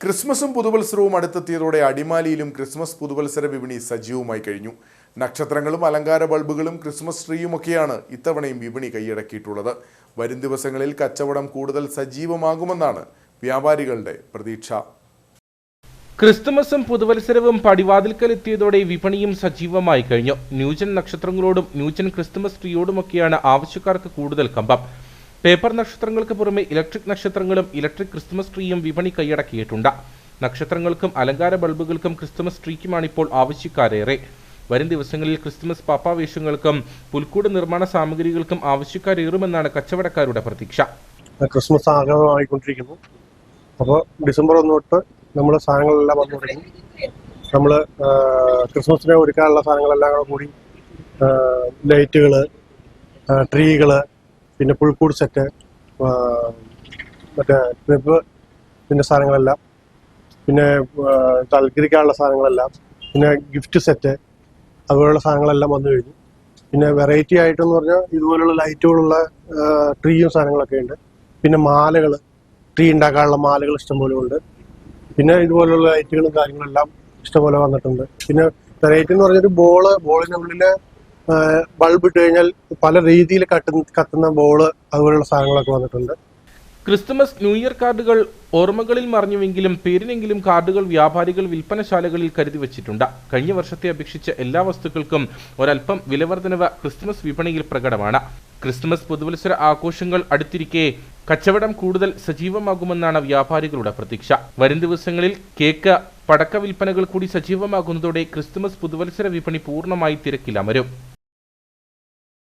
ക്രിസ്മസും പുതുവത്സരവും അടുത്തെത്തിയതോടെ അടിമാലിയിലും ക്രിസ്മസ് പുതുവത്സര വിപണി സജീവമായി കഴിഞ്ഞു. നക്ഷത്രങ്ങളും അലങ്കാര ബൾബുകളും ക്രിസ്മസ് ട്രീയുമൊക്കെയാണ് ഇത്തവണയും വിപണി കൈയടക്കിയിട്ടുള്ളത്. വരും ദിവസങ്ങളിൽ കച്ചവടം കൂടുതൽ സജീവമാകുമെന്നാണ് വ്യാപാരികളുടെ പ്രതീക്ഷ. ക്രിസ്തുമസും പുതുവത്സരവും പടിവാതിൽക്കൽ എത്തിയതോടെ വിപണിയും സജീവമായി കഴിഞ്ഞു. ന്യൂജൻ നക്ഷത്രങ്ങളോടും ന്യൂജൻ ക്രിസ്തുമസ് ട്രീയോടുമൊക്കെയാണ് ആവശ്യക്കാർക്ക് കൂടുതൽ കമ്പം. പേപ്പർ നക്ഷത്രങ്ങൾക്ക് പുറമെ ഇലക്ട്രിക് നക്ഷത്രങ്ങളും ഇലക്ട്രിക് ക്രിസ്മസ് ട്രീയും വിപണി കൈയടക്കിയിട്ടുണ്ട്. നക്ഷത്രങ്ങൾക്കും അലങ്കാര ബൾബുകൾക്കും ക്രിസ്തുമസ് ട്രീക്കുമാണ് ഇപ്പോൾ ആവശ്യക്കാരേറെ. വരും ദിവസങ്ങളിൽ ക്രിസ്തുമസ് പാപ്പാവേഷങ്ങൾക്കും പുൽക്കൂട് നിർമ്മാണ സാമഗ്രികൾക്കും ആവശ്യക്കാരേറുമെന്നാണ് കച്ചവടക്കാരുടെ പ്രതീക്ഷ. ക്രിസ്മസ് ആഗ്രഹമായിക്കൊണ്ടിരിക്കുന്നു അപ്പോൾ ഡിസംബർ ഒന്ന് തൊട്ട് നമ്മുടെ സാധനങ്ങളെല്ലാം വന്നു തുടങ്ങി. നമ്മൾ ക്രിസ്മസിനെ ഒരുക്കാനുള്ള സാധനങ്ങളെല്ലാം കൂടി ലൈറ്റുകൾ ട്രീകൾ പിന്നെ പുൽക്കൂട് സെറ്റ് മറ്റേ ക്രിബ് പിന്നെ സാധനങ്ങളെല്ലാം. പിന്നെ തൽക്കരിക്കാനുള്ള സാധനങ്ങളെല്ലാം. പിന്നെ ഗിഫ്റ്റ് സെറ്റ് അതുപോലുള്ള സാധനങ്ങളെല്ലാം വന്നു കഴിഞ്ഞു. പിന്നെ വെറൈറ്റി ആയിട്ടെന്ന് പറഞ്ഞാൽ ഇതുപോലുള്ള ലൈറ്റുകളുള്ള ട്രീയും സാധനങ്ങളൊക്കെ ഉണ്ട്. പിന്നെ മാലകൾ ട്രീ ഉണ്ടാക്കാനുള്ള മാലകൾ ഇഷ്ടംപോലെ ഉണ്ട്. പിന്നെ ഇതുപോലുള്ള ലൈറ്റുകളും കാര്യങ്ങളെല്ലാം ഇഷ്ടംപോലെ വന്നിട്ടുണ്ട്. പിന്നെ വെറൈറ്റി എന്ന് പറഞ്ഞൊരു ബോൾ ബോളിനുള്ളിൽ ബൾബ് ഇട്ട് കഴിഞ്ഞാൽ പല രീതിയിൽ കത്തുന്ന ബോൾ അതുപോലുള്ള സാധനങ്ങളൊക്കെ വന്നിട്ടുണ്ട്. ക്രിസ്തുമസ് ന്യൂ ഇയർ കാർഡുകൾ ഓർമ്മകളിൽ മറിഞ്ഞുവെങ്കിലും പേരിനെങ്കിലും കാർഡുകൾ വ്യാപാരികൾ വിൽപ്പനശാലകളിൽ കരുതി വച്ചിട്ടുണ്ട്. കഴിഞ്ഞ വർഷത്തെ അപേക്ഷിച്ച് എല്ലാ വസ്തുക്കൾക്കും ഒരൽപ്പം വിലവർദ്ധനവ് ക്രിസ്തുമസ് വിപണിയിൽ പ്രകടമാണ്. ക്രിസ്തുമസ് പുതുവത്സര ആഘോഷങ്ങൾ അടുത്തിരിക്കെ കച്ചവടം കൂടുതൽ സജീവമാകുമെന്നാണ് വ്യാപാരികളുടെ പ്രതീക്ഷ. വരും ദിവസങ്ങളിൽ കേക്ക് പടക്ക വിൽപ്പനകൾ കൂടി സജീവമാകുന്നതോടെ ക്രിസ്തുമസ് പുതുവത്സര വിപണി പൂർണമായി തിരക്കിലമരും.